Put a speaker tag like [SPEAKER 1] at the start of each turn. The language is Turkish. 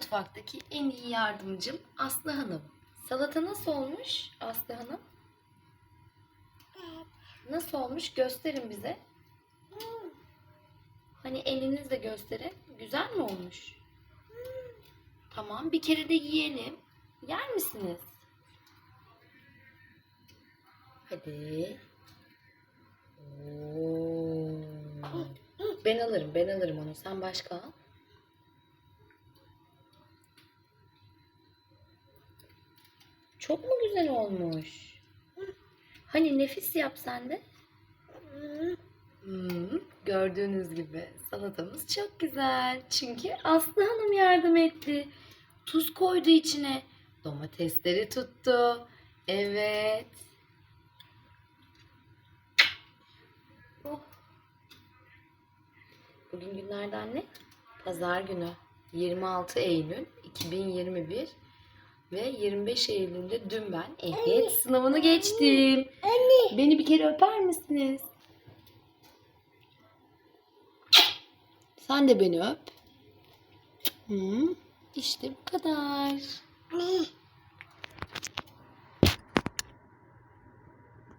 [SPEAKER 1] mutfaktaki en iyi yardımcım Aslı Hanım. Salata nasıl olmuş Aslı Hanım? Nasıl olmuş? Gösterin bize. Hani elinizle gösterin. Güzel mi olmuş? Tamam, bir kere de yiyelim. Yer misiniz? Hadi. Oo. Ben alırım, ben alırım onu. Sen başka al. Çok mu güzel olmuş? Hani nefis yap sen de. Hmm, gördüğünüz gibi salatamız çok güzel. Çünkü Aslı Hanım yardım etti. Tuz koydu içine. Domatesleri tuttu. Evet. Oh. Bugün günlerden ne? Pazar günü. 26 Eylül 2021 ve 25 Eylül'de dün ben ehliyet sınavını geçtim.
[SPEAKER 2] Anne.
[SPEAKER 1] Beni bir kere öper misiniz? Sen de beni öp. Hı, işte bu kadar.
[SPEAKER 2] Anne.